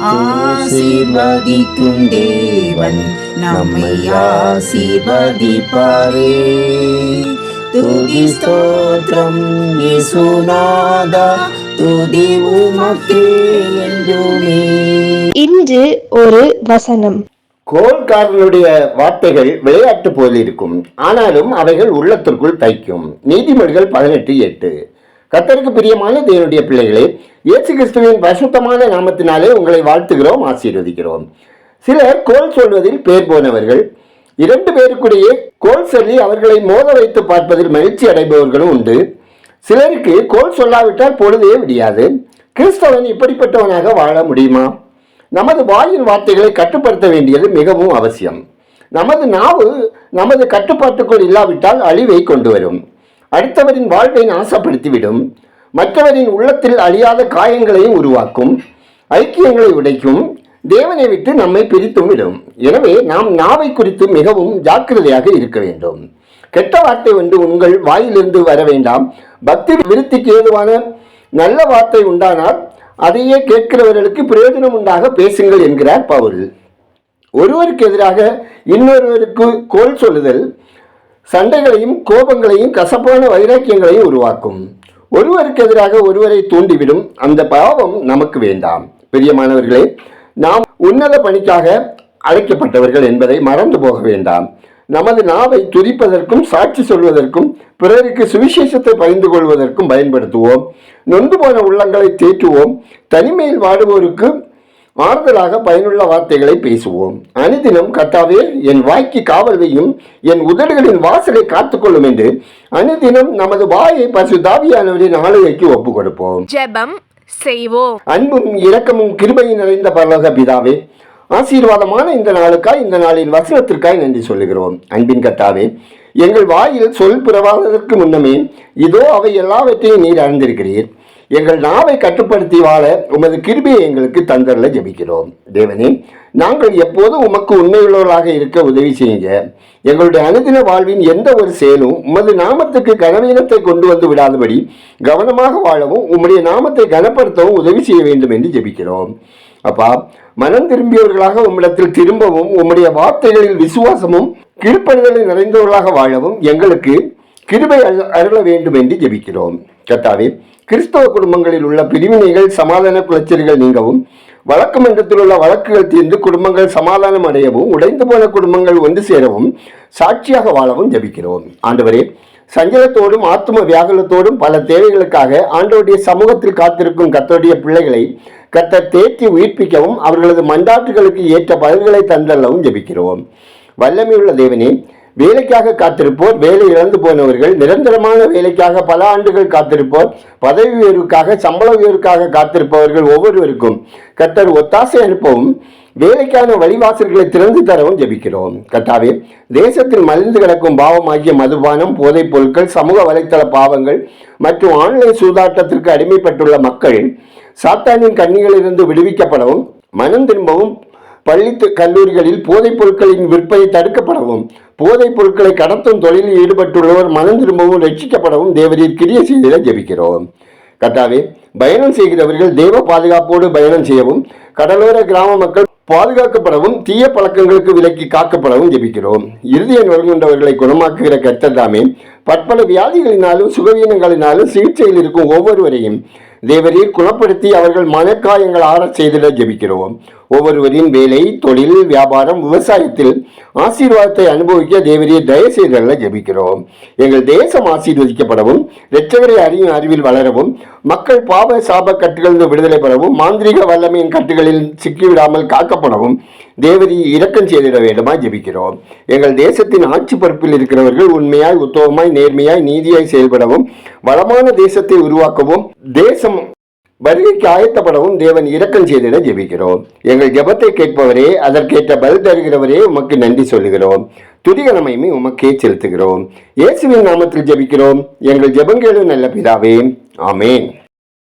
ஆசீர்வதிக்கும் தேவன் நம்மை ஆசீர்வதிப்பாரே. துதி ஸ்தோத்திரம் இயேசுநாதா துதி உமக்கே என்றுமே. இன்று ஒரு வசனம். கோல்காரனுடைய வார்த்தைகள் விளையாட்டு போல் இருக்கும் ஆனாலும் அவைகள் உள்ளத்திற்குள் தைக்கும் நீதிமொழிகள் பதினெட்டு எட்டு. கத்தருக்கு பிரியமான தேவனுடைய பிள்ளைகளே இயேசு கிறிஸ்துவின் பரிசுத்தமான நாமத்தினாலே உங்களை வாழ்த்துகிறோம் ஆசீர்வதிக்கிறோம். சிலர் கோல் சொல்வதில் பேர் போனவர்கள் இரண்டு பேருக்குடைய கோல் சொல்லி அவர்களை மோத வைத்து பார்ப்பதில் மகிழ்ச்சி அடைபவர்களும் உண்டு. சிலருக்கு கோல் சொல்லாவிட்டால் பொழுதே விடியாது. கிறிஸ்தவன் இப்படிப்பட்டவனாக வாழ முடியுமா? நமது வாயின் வார்த்தைகளை கட்டுப்படுத்த வேண்டியது மிகவும் அவசியம். நமது நாவு நமது கட்டுப்பாட்டுக்குள் இல்லாவிட்டால் அழிவை கொண்டு வரும். அடுத்தவரின் வாழ்வை நாசப்படுத்திவிடும். மற்றவரின் உள்ளத்தில் அழியாத காயங்களையும் உருவாக்கும். ஐக்கியங்களை உடைக்கும். தேவனை விட்டு நம்மை பிரித்தும் விடும். எனவே நாம் நாவை குறித்து மிகவும் ஜாக்கிரதையாக இருக்க வேண்டும். கெட்ட வார்த்தை ஒன்று உங்கள் வாயிலிருந்து வர வேண்டாம். பக்தி விருத்திக்கு ஏதுவான நல்ல வார்த்தை உண்டானால் அதையே கேட்கிறவர்களுக்கு பிரயோஜனம் உண்டாக பேசுங்கள் என்கிறார் பவுல். ஒருவருக்கு எதிராக இன்னொருவருக்கு கோல் சொல்லுதல் சண்டைகளையும் கோபங்களையும் கசப்பான வைராக்கியங்களையும் உருவாக்கும். ஒருவருக்கு எதிராக ஒருவரை தூண்டிவிடும் அந்த பாவம் நமக்கு வேண்டாம். பிரியமானவர்களே நாம் உன்னத பணிக்காக அழைக்கப்பட்டவர்கள் என்பதை மறந்து போக வேண்டாம். நமது நாவை துதிப்பதற்கும் சாட்சி சொல்வதற்கும் பிறருக்கு சுவிசேஷத்தை பகிர்ந்து கொள்வதற்கும் பயன்படுத்துவோம். நொந்து போன உள்ளங்களை தேற்றுவோம். தனிமையில் வாடுவோருக்கு ஆறுதலாக பயனுள்ள வார்த்தைகளை பேசுவோம். அனுதினம் கத்தாவே என் வாய்க்கு காவல் வையும் என் உதடுகளின் வாசலை காத்துக்கொள்ளும் என்று அனுதினம் நமது வாயை பசு தாவியானவரின் ஆளுகைக்கு ஒப்பு கொடுப்போம். ஜெபம் செய்வோம். அன்பும் இரக்கமும் கிருபையும் நிறைந்த பரலோக பிதாவே ஆசீர்வாதமான இந்த நாளுக்காய் இந்த நாளின் வசனத்திற்காய் நன்றி சொல்லுகிறோம். அன்பின் கத்தாவே எங்கள் வாயில் சொல் பிறவாததற்கு முன்னமே இதோ அவை எல்லாவற்றையும் நீர் அறிந்திருக்கிறீர். எங்கள் நாவை கட்டுப்படுத்தி வாழ உமது கிருபியை எங்களுக்கு தந்தரில் ஜெபிக்கிறோம். தேவனே நாங்கள் எப்போதும் உமக்கு உண்மையுள்ளவர்களாக இருக்க உதவி செய்யுங்க எங்களுடைய அனுதின வாழ்வின் எந்த ஒரு செயலும் உமது நாமத்துக்கு கனவீனத்தை கொண்டு வந்து விடாதபடி கவனமாக வாழவும் உம்முடைய நாமத்தை கனப்படுத்தவும் உதவி செய்ய வேண்டும் என்று ஜெபிக்கிறோம். அப்பா மனம் திரும்பியவர்களாக உம்மிடத்தில் திரும்பவும் உம்முடைய வார்த்தைகளில் விசுவாசமும் கீழ்ப்படுதலில் நிறைந்தவர்களாக வாழவும் எங்களுக்கு கிருபை அருள- அருள வேண்டும் என்று ஜெபிக்கிறோம். கத்தாவே கிறிஸ்தவ குடும்பங்களில் உள்ள பிரிவினைகள் சமாதான குளச்சல்கள் நீங்கவும் வழக்கு மன்றத்தில் உள்ள வழக்குகள் தீர்ந்து குடும்பங்கள் சமாதானம் அடையவும் உடைந்து போன குடும்பங்கள் ஒன்று சேரவும் சாட்சியாக வாழவும் ஜெபிக்கிறோம். ஆண்டவரே சஞ்சலத்தோடும் ஆத்தும வியாகுலத்தோடும் பல தேவைகளுக்காக ஆண்டோடைய சமூகத்தில் காத்திருக்கும் கத்தோடைய பிள்ளைகளை கத்த தேற்றி உயிர்ப்பிக்கவும் அவர்களது மண்டாட்டுகளுக்கு ஏற்ற பதில்களை தந்தள்ளவும் ஜெபிக்கிறோம். வல்லமையுள்ள தேவனே வேலைக்காக காத்திருப்போர் வேலை இழந்து போனவர்கள் நிரந்தரமான வேலைக்காக பல ஆண்டுகள் காத்திருப்போர் பதவி உயர்வுக்காக சம்பள உயர்வுக்காக காத்திருப்பவர்கள் ஒவ்வொருவருக்கும் கத்தர் ஒத்தாசை அனுப்பவும் வேலைக்கான வழிவாசல்களை திறந்து தரவும் ஜெபிக்கிறோம். கத்தாவே தேசத்தில் மலிந்து கிடக்கும் பாவமாகிய மதுபானம் போதைப் பொருட்கள் சமூக வலைத்தள பாவங்கள் மற்றும் ஆன்லைன் சூதாட்டத்திற்கு அடிமைப்பட்டுள்ள மக்கள் சாத்தானின் கண்ணிகளிலிருந்து விடுவிக்கப்படவும் மனம் திரும்பவும் பள்ளி கல்லூரிகளில் போதைப் பொருட்களின் விற்பனை தடுக்கப்படவும் போதைப் பொருட்களை கடத்தும் தொழிலில் ஈடுபட்டுள்ளவர் மனம் திரும்பவும் ரட்சிக்கப்படவும் தேவரீர் கிரிய செய்திட ஜெபிக்கிறோம். கட்டாவே பயணம் செய்கிறவர்கள் தேவ பாதுகாப்போடு பயணம் செய்யவும் கடலோர கிராம மக்கள் பாதுகாக்கப்படவும் தீய பழக்கங்களுக்கு விலக்கி காக்கப்படவும் ஜெபிக்கிறோம். இறுதிய நுழைந்தவர்களை குணமாக்குகிற கர்த்தர் தாமே பற்பல வியாதிகளினாலும் சுகவீனங்களினாலும் சிகிச்சையில் இருக்கும் ஒவ்வொருவரையும் தேவரீர் குணப்படுத்தி அவர்கள் மனக்காயங்கள் ஆறச் செய்திட ஜெபிக்கிறோம். ஒவ்வொருவரின் வேலை தொழில் வியாபாரம் விவசாயத்தில் ஆசீர்வாதத்தை அனுபவிக்க தேவரீர் தயவு செய்தல ஜெபிக்கிறோம். எங்கள் தேசம் ஆசீர்வதிக்கப்படவும் இரட்சகரை அறியும் அறிவில் வளரவும் மக்கள் பாவ சாப கட்டுகளிலிருந்து விடுதலை பெறவும் மாந்திரிக வல்லமையின் கட்டுகளில் சிக்கிவிடாமல் காக்கப்படவும் தேவரி இரக்கம் செய்திட வேண்டுமா ஜெபிக்கிறோம். எங்கள் தேசத்தின் ஆட்சி பொறுப்பில் இருக்கிறவர்கள் உண்மையாய் உத்தவமாய் நேர்மையாய் நீதியாய் செயல்படவும் வளமான தேசத்தை உருவாக்கவும் தேசம் வருகைக்கு ஆயத்தப்படவும் தேவன் இரக்கம் செய்திட ஜெபிக்கிறோம். எங்கள் ஜெபத்தை கேட்பவரே அதற்கேற்ற பதில் தருகிறவரே உமக்கு நன்றி சொல்லுகிறோம். துதிகனமையுமே உமக்கே செலுத்துகிறோம். இயேசுவின் நாமத்தில் ஜெபிக்கிறோம். எங்கள் ஜெபங்களும் நல்ல பிதாவே. ஆமேன்.